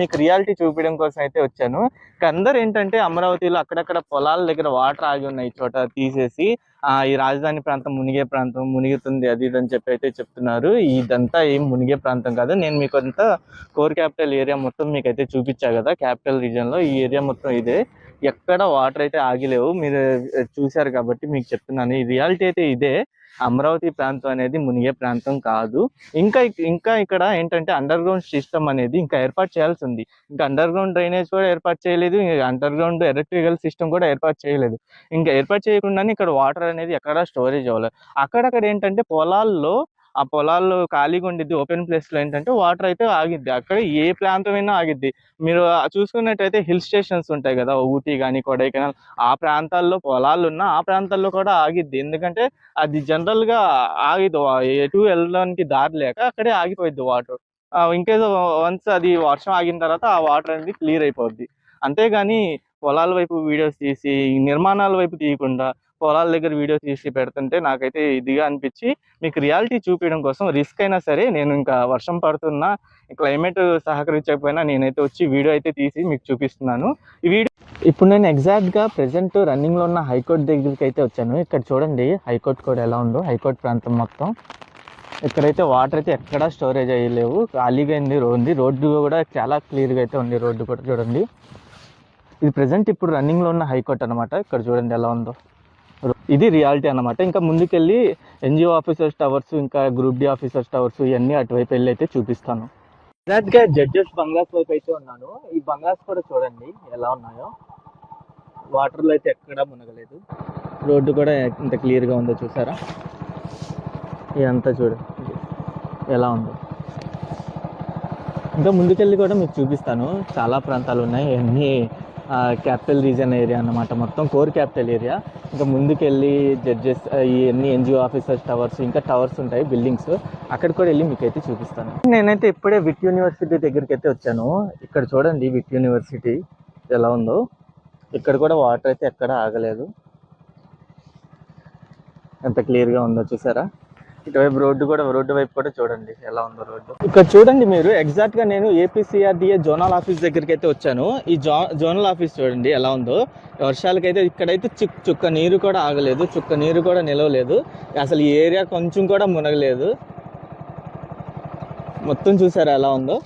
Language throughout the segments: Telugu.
మీకు రియాలిటీ చూపించడం కోసం అయితే వచ్చాను. ఇక అందరు ఏంటంటే అమరావతిలో అక్కడక్కడ పొలాల దగ్గర వాటర్ ఆగి ఉన్నాయి చోట తీసేసి ఆ ఈ రాజధాని ప్రాంతం మునిగే ప్రాంతం మునిగుతుంది అది ఇది అని చెప్పి అయితే చెప్తున్నారు. ఇదంతా ఏం మునిగే ప్రాంతం కాదు. నేను మీకు అంతా కోర్ క్యాపిటల్ ఏరియా మొత్తం మీకు అయితే చూపించా కదా క్యాపిటల్ రీజన్లో. ఈ ఏరియా మొత్తం ఇదే. ఎక్కడ వాటర్ అయితే ఆగిలేవు మీరు చూశారు కాబట్టి మీకు చెప్తున్నాను. ఈ రియాలిటీ అయితే ఇదే. అమరావతి ప్రాంతం అనేది మునిగే ప్రాంతం కాదు. ఇంకా ఇంకా ఇక్కడ ఏంటంటే అండర్ గ్రౌండ్ సిస్టమ్ అనేది ఇంకా ఏర్పాటు చేయాల్సి ఉంది. ఇంకా అండర్ గ్రౌండ్ డ్రైనేజ్ కూడా ఏర్పాటు చేయలేదు. ఇంకా అండర్ గ్రౌండ్ ఎలక్ట్రికల్ సిస్టమ్ కూడా ఏర్పాటు చేయలేదు. ఇంకా ఏర్పాటు చేయకుండానే ఇక్కడ వాటర్ అనేది ఎక్కడ స్టోరేజ్ అవ్వలేదు. అక్కడక్కడ ఏంటంటే పొలాల్లో ఆ పొలాల్లో ఖాళీగా ఉండిద్ది ఓపెన్ ప్లేస్లో ఏంటంటే వాటర్ అయితే ఆగిద్ది. అక్కడ ఏ ప్రాంతమైనా ఆగిద్ది. మీరు చూసుకున్నట్టయితే హిల్ స్టేషన్స్ ఉంటాయి కదా ఊటీ కానీ కొడైకెనాల్. ఆ ప్రాంతాల్లో పొలాలు ఉన్న ఆ ప్రాంతాల్లో కూడా ఆగిద్ది. ఎందుకంటే అది జనరల్గా ఆగిద్దు. ఎటు వెళ్ళడానికి దారి లేక అక్కడే ఆగిపోయిద్ది వాటర్ ఇంకేదో వన్స్ అది వర్షం ఆగిన తర్వాత ఆ వాటర్ అనేది క్లియర్ అయిపోద్ది. అంతేగాని పొలాల వైపు వీడియోస్ తీసి నిర్మాణాల వైపు తీయకుండా పొలాల దగ్గర వీడియోస్ తీసి పెడుతుంటే నాకైతే ఇదిగా అనిపించి మీకు రియాలిటీ చూపించడం కోసం రిస్క్ అయినా సరే నేను ఇంకా వర్షం పడుతున్నా క్లైమేట్ సహకరించకపోయినా నేనైతే వచ్చి వీడియో అయితే తీసి మీకు చూపిస్తున్నాను. ఈ వీడియో ఇప్పుడు నేను ఎగ్జాక్ట్గా ప్రజెంట్ రన్నింగ్లో ఉన్న హైకోర్టు దగ్గరికి అయితే వచ్చాను. ఇక్కడ చూడండి హైకోర్టు కూడా ఎలా ఉందో హైకోర్టు ప్రాంతం మొత్తం. ఇక్కడైతే వాటర్ అయితే ఎక్కడా స్టోరేజ్ అయ్యలేవు. ఖాళీగా ఉంది ఉంది. రోడ్డు కూడా చాలా క్లియర్గా అయితే ఉంది. రోడ్డు కూడా చూడండి. ఇది ప్రజెంట్ ఇప్పుడు రన్నింగ్లో ఉన్న హైకోర్టు అనమాట ఇక్కడ చూడండి ఎలా ఉందో. ఇది రియాలిటీ అన్నమాట. ఇంకా ముందుకెళ్ళి ఎన్జిఓ ఆఫీసర్స్ టవర్స్ ఇంకా గ్రూప్ డి ఆఫీసర్స్ టవర్స్ ఇవన్నీ అటువైపు వెళ్ళి అయితే చూపిస్తాను. గా జడ్జెస్ బంగ్లాస్ వైపు అయితే ఉన్నాను. ఈ బంగ్లాస్ కూడా చూడండి ఎలా ఉన్నాయో. వాటర్లో అయితే ఎక్కడా మునగలేదు. రోడ్డు కూడా ఇంత క్లియర్గా ఉందో చూసారా? ఇదంతా చూడండి. ఎలా ఉందో. ఇంకా ముందుకెళ్ళి కూడా మీకు చూపిస్తాను. చాలా ప్రాంతాలు ఉన్నాయి. అన్నీ క్యాపిటల్ రీజన్ ఏరియా అన్నమాట మొత్తం. కోర్ క్యాపిటల్ ఏరియా ఇంకా ముందుకెళ్ళి జడ్జెస్ ఇవన్నీ ఎన్జిఓ ఆఫీసర్స్ టవర్స్ ఇంకా టవర్స్ ఉంటాయి బిల్డింగ్స్ అక్కడ కూడా వెళ్ళి మీకు అయితే చూపిస్తాను. నేనైతే ఇప్పుడే విట్ యూనివర్సిటీ దగ్గరికి అయితే వచ్చాను. ఇక్కడ చూడండి విట్ యూనివర్సిటీ ఎలా ఉందో. ఇక్కడ కూడా వాటర్ అయితే ఎక్కడ ఆగలేదు. ఎంత క్లియర్గా ఉందో చూసారా? ఇటువైపు రోడ్డు కూడా రోడ్డు వైపు కూడా చూడండి ఎలా ఉందో రోడ్డు. ఇక్కడ చూడండి మీరు ఎగ్జాక్ట్గా నేను ఏపీసీఆర్డీఏ జోనల్ ఆఫీస్ దగ్గరికి అయితే వచ్చాను. ఈ జో జోనల్ ఆఫీస్ చూడండి ఎలా ఉందో. వర్షాలకైతే ఇక్కడైతే చుక్ చుక్క నీరు కూడా ఆగలేదు చుక్క నీరు కూడా నిలవలేదు. అసలు ఈ ఏరియా కొంచెం కూడా మునగలేదు. మొత్తం చూసారా ఎలా ఉందో?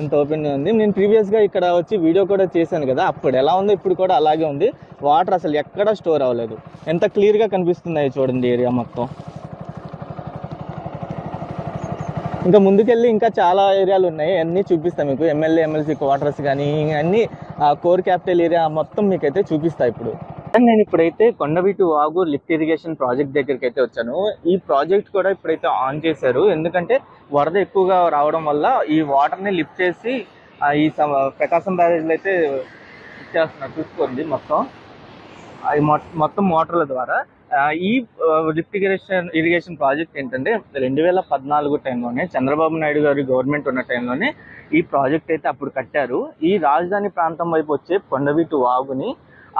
ఎంత ఓపెన్ ఉంది. నేను ప్రీవియస్గా ఇక్కడ వచ్చి వీడియో కూడా చేశాను కదా. అప్పుడు ఎలా ఉందో ఇప్పుడు కూడా అలాగే ఉంది. వాటర్ అసలు ఎక్కడా స్టోర్ అవ్వలేదు. ఎంత క్లియర్గా కనిపిస్తున్నాయి చూడండి ఏరియా మొత్తం. ఇంకా ముందుకెళ్ళి ఇంకా చాలా ఏరియాలు ఉన్నాయి. అన్నీ చూపిస్తాను మీకు. ఎమ్మెల్యే ఎమ్మెల్సీ క్వార్టర్స్ కానీ అన్నీ కోర్ క్యాపిటల్ ఏరియా మొత్తం మీకు అయితే చూపిస్తా ఇప్పుడు. నేను ఇప్పుడైతే Kondaveeti Vagu lift irrigation project దగ్గరికి అయితే వచ్చాను. ఈ ప్రాజెక్ట్ కూడా ఇప్పుడైతే ఆన్ చేశారు. ఎందుకంటే వరద ఎక్కువగా రావడం వల్ల ఈ వాటర్ని లిఫ్ట్ చేసి ఈ ప్రకాశం బ్యారేజ్లో అయితే ఇచ్చేస్తున్నారు. చూసుకోండి మొత్తం. అది మొత్తం మోటార్ల ద్వారా. ఈ లిఫ్ట్ ఇరిగేషన్ ఇరిగేషన్ ప్రాజెక్ట్ ఏంటంటే రెండు వేల పద్నాలుగు టైంలోనే చంద్రబాబు నాయుడు గారి గవర్నమెంట్ ఉన్న టైంలోనే ఈ ప్రాజెక్ట్ అయితే అప్పుడు కట్టారు. ఈ రాజధాని ప్రాంతం వైపు వచ్చే కొండవీటు వాగుని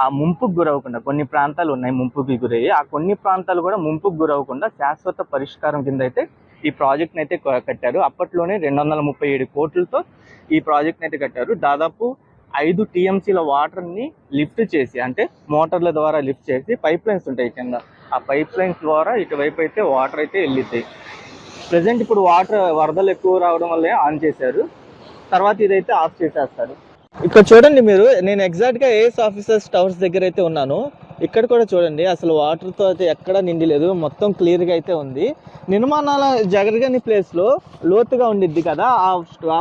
ఆ ముంపుకు గురవకుండా కొన్ని ప్రాంతాలు ఉన్నాయి ముంపుకి గురయ్యి ఆ కొన్ని ప్రాంతాలు కూడా ముంపుకు గురవకుండా శాశ్వత పరిష్కారం కింద అయితే ఈ ప్రాజెక్ట్ని అయితే కట్టారు. అప్పట్లోనే రెండు వందల ముప్పై ఏడు కోట్లతో ఈ ప్రాజెక్ట్ని అయితే కట్టారు. దాదాపు ఐదు టీఎంసీల వాటర్ని లిఫ్ట్ చేసి అంటే మోటార్ల ద్వారా లిఫ్ట్ చేసి పైప్ లైన్స్ ఉంటాయి కింద. ఆ పైప్ లైన్స్ ద్వారా ఇటువైపు అయితే వాటర్ అయితే వెళ్ళిద్దాయి ప్రజెంట్ ఇప్పుడు వాటర్ వరదలు ఎక్కువ రావడం వల్లే ఆన్ చేశారు. తర్వాత ఇదైతే ఆఫ్ చేసేస్తారు. ఇక్కడ చూడండి మీరు నేను ఎగ్జాక్ట్గా ఏఎస్ ఆఫీసర్స్ టవర్స్ దగ్గర అయితే ఉన్నాను. ఇక్కడ కూడా చూడండి అసలు వాటర్తో అయితే ఎక్కడ నిండి లేదు మొత్తం క్లియర్గా అయితే ఉంది. నిర్మాణాల జగరగని ప్లేస్లో లోతుగా ఉండిద్ది కదా ఆ ఆ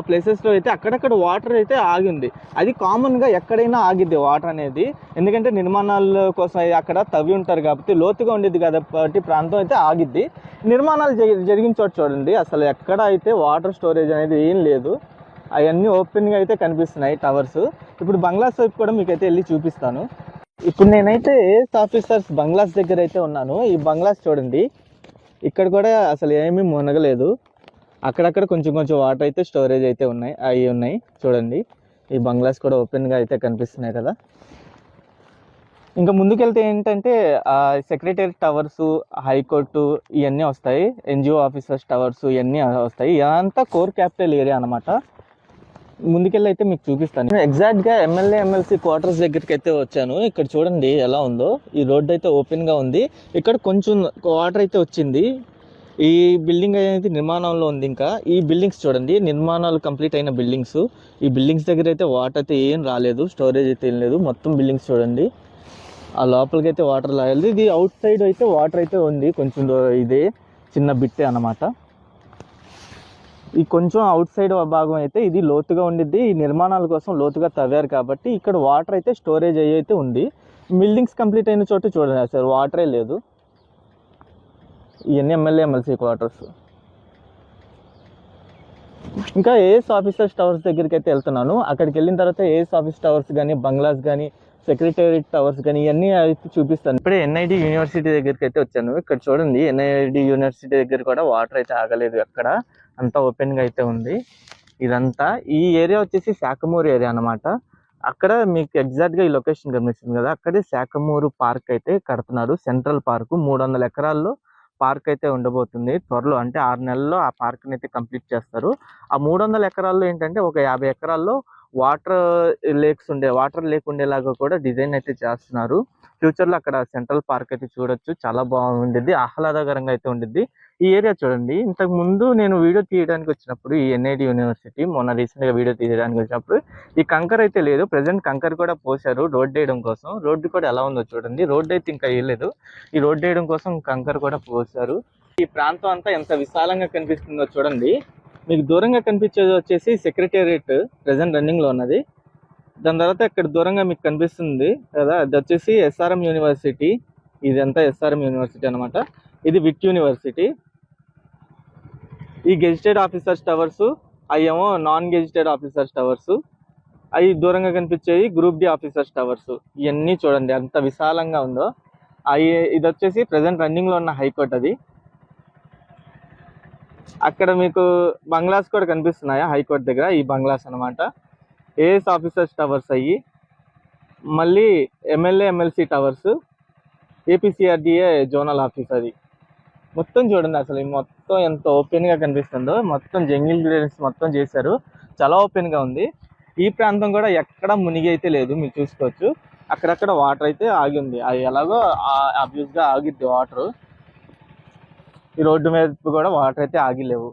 అయితే అక్కడక్కడ వాటర్ అయితే ఆగి ఉంది. అది కామన్గా ఎక్కడైనా ఆగిద్ది వాటర్ అనేది. ఎందుకంటే నిర్మాణాల కోసం అక్కడ తవ్వి ఉంటారు కాబట్టి లోతుగా ఉండిద్ది కాబట్టి ప్రాంతం అయితే ఆగిద్ది. నిర్మాణాలు జరిగిన చోట చూడండి అసలు ఎక్కడ అయితే వాటర్ స్టోరేజ్ అనేది ఏం లేదు. అవన్నీ ఓపెన్గా అయితే కనిపిస్తున్నాయి టవర్స్ ఇప్పుడు బంగ్లాస్ వైపు కూడా మీకు అయితే వెళ్ళి చూపిస్తాను. ఇప్పుడు నేనైతే ఏఎస్ ఆఫీసర్స్ బంగ్లాస్ దగ్గర అయితే ఉన్నాను. ఈ బంగ్లాస్ చూడండి. ఇక్కడ కూడా అసలు ఏమీ మునగలేదు. అక్కడక్కడ కొంచెం కొంచెం వాటర్ అయితే స్టోరేజ్ అయితే ఉన్నాయి అవి ఉన్నాయి. చూడండి. ఈ బంగ్లాస్ కూడా ఓపెన్గా అయితే కనిపిస్తున్నాయి కదా. ఇంకా ముందుకెళ్తే ఏంటంటే సెక్రటరీ టవర్స్ హైకోర్టు ఇవన్నీ వస్తాయి. ఎన్జిఓ ఆఫీసర్స్ టవర్స్ ఇవన్నీ వస్తాయి. ఇదంతా కోర్ క్యాపిటల్ ఏరియా అన్నమాట. ముందుకెళ్ళి అయితే మీకు చూపిస్తాను. ఎగ్జాక్ట్గా ఎమ్మెల్యే ఎమ్మెల్సీ క్వార్టర్స్ దగ్గరికి అయితే వచ్చాను. ఇక్కడ చూడండి ఎలా ఉందో. ఈ రోడ్ అయితే ఓపెన్గా ఉంది. ఇక్కడ కొంచెం వాటర్ అయితే వచ్చింది. ఈ బిల్డింగ్ అనేది నిర్మాణంలో ఉంది ఇంకా. ఈ బిల్డింగ్స్ చూడండి నిర్మాణాలు కంప్లీట్ అయిన బిల్డింగ్స్ ఈ బిల్డింగ్స్ దగ్గర అయితే వాటర్ అయితే ఏం రాలేదు స్టోరేజ్ అయితే ఏం లేదు. మొత్తం బిల్డింగ్స్ చూడండి. ఆ లోపలికి అయితే వాటర్ రాయాలి ఇది అవుట్ సైడ్ అయితే వాటర్ అయితే ఉంది. కొంచెం ఇదే చిన్న బిట్టే అన్నమాట. ఈ కొంచెం అవుట్ సైడ్ భాగం అయితే ఇది లోతుగా ఉండిద్ది. ఈ నిర్మాణాల కోసం లోతుగా తవ్వారు కాబట్టి ఇక్కడ వాటర్ అయితే స్టోరేజ్ అయ్యి అయితే ఉంది. బిల్డింగ్స్ కంప్లీట్ అయిన చోట చూడండి సార్ వాటరే లేదు. ఇవన్నీ ఎమ్మెల్యే ఎమ్మెల్సీ క్వార్టర్స్ ఇంకా ఏఎస్ ఆఫీసర్స్ టవర్స్ దగ్గరికి అయితే వెళ్తున్నాను. అక్కడికి వెళ్ళిన తర్వాత ఏఎస్ ఆఫీస్ టవర్స్ కానీ బంగ్లాస్ కానీ సెక్రటేరియట్ టవర్స్ కానీ ఇవన్నీ అయితే చూపిస్తాను. ఇప్పుడే ఎన్ఐడి యూనివర్సిటీ దగ్గరికి అయితే వచ్చాను. ఇక్కడ చూడండి ఎన్ఐడి యూనివర్సిటీ దగ్గర కూడా వాటర్ అయితే ఆగలేదు అక్కడ అంతా ఓపెన్గా అయితే ఉంది. ఇదంతా ఈ ఏరియా వచ్చేసి శాఖమూరు ఏరియా అన్నమాట. అక్కడ మీకు ఎగ్జాక్ట్గా ఈ లొకేషన్ కనిపిస్తుంది కదా అక్కడే శాఖమూరు పార్క్ అయితే కడుతున్నారు. సెంట్రల్ పార్క్ మూడు వందల ఎకరాల్లో పార్క్ అయితే ఉండబోతుంది. త్వరలో అంటే ఆరు నెలల్లో ఆ పార్క్ని అయితే కంప్లీట్ చేస్తారు. ఆ మూడు వందల ఎకరాల్లో ఏంటంటే ఒక యాభై ఎకరాల్లో వాటర్ లేక్స్ ఉండే వాటర్ లేక్ ఉండేలాగా కూడా డిజైన్ అయితే చేస్తున్నారు. ఫ్యూచర్లో అక్కడ సెంట్రల్ పార్క్ అయితే చూడొచ్చు. చాలా బాగుండిద్ది. ఆహ్లాదకరంగా అయితే ఉండిద్ది. ఈ ఏరియా చూడండి. ఇంతకు ముందు నేను వీడియో తీయడానికి వచ్చినప్పుడు ఈ ఎన్ఐడి యూనివర్సిటీ మొన్న రీసెంట్గా వీడియో తీయడానికి వచ్చినప్పుడు ఈ కంకర్ అయితే లేదు. ప్రజెంట్ కంకర్ కూడా పోశారు. రోడ్ వేయడం కోసం. రోడ్డు కూడా ఎలా ఉందో చూడండి. రోడ్ అయితే ఇంకా వేయలేదు. ఈ రోడ్ వేయడం కోసం కంకర్ కూడా పోశారు. ఈ ప్రాంతం అంతా ఎంత విశాలంగా కనిపిస్తుందో చూడండి. మీకు దూరంగా కనిపించేది వచ్చేసి సెక్రటేరియట్ ప్రజెంట్ రన్నింగ్లో ఉన్నది. దాని తర్వాత ఇక్కడ దూరంగా మీకు కనిపిస్తుంది కదా అది వచ్చేసి ఎస్ఆర్ఎం యూనివర్సిటీ ఇదంతా ఎస్ఆర్ఎం యూనివర్సిటీ అనమాట ఇది విట్ యూనివర్సిటీ ఈ గెజిటెడ్ ఆఫీసర్స్ టవర్స్ అవేమో నాన్ గెజిటెడ్ ఆఫీసర్స్ టవర్స్ అవి దూరంగా కనిపించేది గ్రూప్ డి ఆఫీసర్స్ టవర్స్. ఇవన్నీ చూడండి ఎంత విశాలంగా ఉందో. అవి ఇది వచ్చేసి ప్రజెంట్ రన్నింగ్లో ఉన్న హైకోర్టు అది. అక్కడ మీకు బంగ్లాస్ కూడా కనిపిస్తున్నాయా? హైకోర్టు దగ్గర ఈ బంగ్లాస్ అన్నమాట. ఏఎస్ ఆఫీసర్స్ టవర్స్ అయ్యి మళ్ళీ MLA MLC towers APCRDA zonal office అది. మొత్తం చూడండి అసలు ఈ మొత్తం ఎంత ఓపెన్గా కనిపిస్తుందో. మొత్తం జంగిల్ క్లియరెన్స్ మొత్తం చేశారు. చాలా ఓపెన్గా ఉంది. ఈ ప్రాంతం కూడా ఎక్కడ మునిగి అయితే లేదు మీరు చూసుకోవచ్చు. అక్కడక్కడ వాటర్ అయితే ఆగి ఉంది. అది ఎలాగో అబ్యూస్గా ఆగిద్ది వాటర్. ఈ రోడ్డు మీద కూడా వాటర్ అయితే ఆగిలేవు.